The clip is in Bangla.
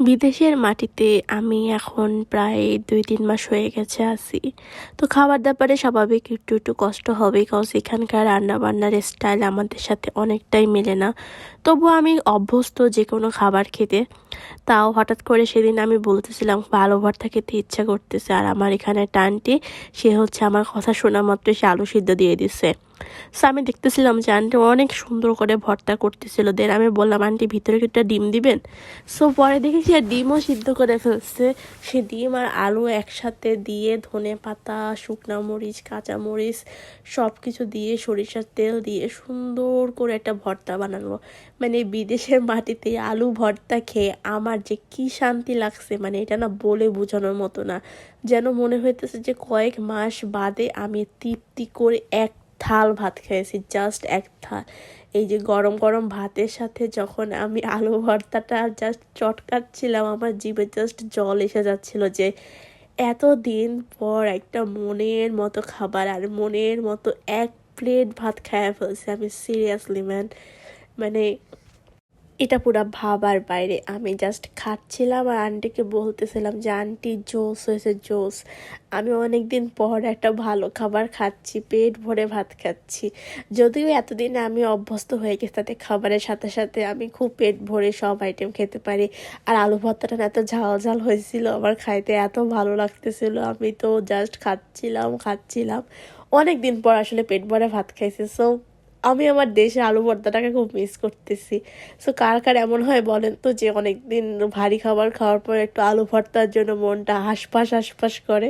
বিদেশের মাটিতে আমি এখন প্রায় দুই তিন মাস হয়ে গেছে আছি। তো খাবার দাবারে স্বাভাবিক একটু একটু কষ্ট হবে কজ এখানকার রান্না বান্নার স্টাইল আমাদের সাথে অনেকটাই মেলে না। তবু আমি অভ্যস্ত যে কোনো খাবার খেতে। তাও হঠাৎ করে সেদিন আমি বলতেছিলাম, ভালো ভর্তা খেতে ইচ্ছা করতেছে। আর আমার এখানে টানটি সে হচ্ছে আমার কথা শোনা মাত্র সে আলু সিদ্ধ দিয়ে দিছে। সো আমি দেখতেছিলাম যে আন্টি অনেক সুন্দর করে ভর্তা করতেছিল। দেন আমি বললাম, আন্টি, ভিতরে একটা ডিম দিবেন? সো পরে দেখি সে ডিমও সিদ্ধ করে ফেলছে। সে ডিম আর আলু একসাথে দিয়ে ধনে পাতা, শুকনা মরিচ, কাঁচা মরিচ সব কিছু দিয়ে সরিষার তেল দিয়ে সুন্দর করে একটা ভর্তা বানানো মানে বিদেশের মাটিতে আলু ভর্তা খেয়ে আমার যে কি শান্তি লাগছে মানে এটা না বলে বোঝানোর মতো না। যেন মনে হইতেছে যে কয়েক মাস বাদে আমি তৃপ্তি করে এক থাল ভাত খেয়েছি জাস্ট এক থাল। এই যে গরম গরম ভাতের সাথে যখন আমি আলু ভর্তাটা জাস্ট চটকাচ্ছিলাম আমার জিভে জাস্ট জল এসে যাচ্ছিল যে এত দিন পর একটা মনের মতো খাবার আর মনের মতো এক প্লেট ভাত খাইয়া ফেলছি। আমি সিরিয়াসলি ম্যান মানে এটা পুরো ভাবার বাইরে। আমি জাস্ট খাচ্ছিলাম আর আন্টিকে বলতেছিলাম যে, আন্টি, জোস হয়েছে, জোস। আমি অনেক দিন পর একটা ভালো খাবার খাচ্ছি, পেট ভরে ভাত খাচ্ছি। যদিও এতদিন আমি অভ্যস্ত হয়ে গেছি তাতে খাবারের সাথে সাথে আমি খুব পেট ভরে সব আইটেম খেতে পারি। আর আলু ভর্তাটা এত ঝাল ঝাল হয়েছিল, আমার খাইতে এত ভালো লাগতেছিল। আমি তো জাস্ট খাচ্ছিলাম খাচ্ছিলাম। অনেক দিন পর আসলে পেট ভরে ভাত খাইছি। সো আমি আমার দেশের আলু ভর্তাটাকে খুব মিস করতেছি। সো কার কার এমন হয় বলেন তো যে অনেকদিন ভারী খাবার খাওয়ার পর একটু আলু ভর্তার জন্য মনটা হাসপাস হাসপাস করে?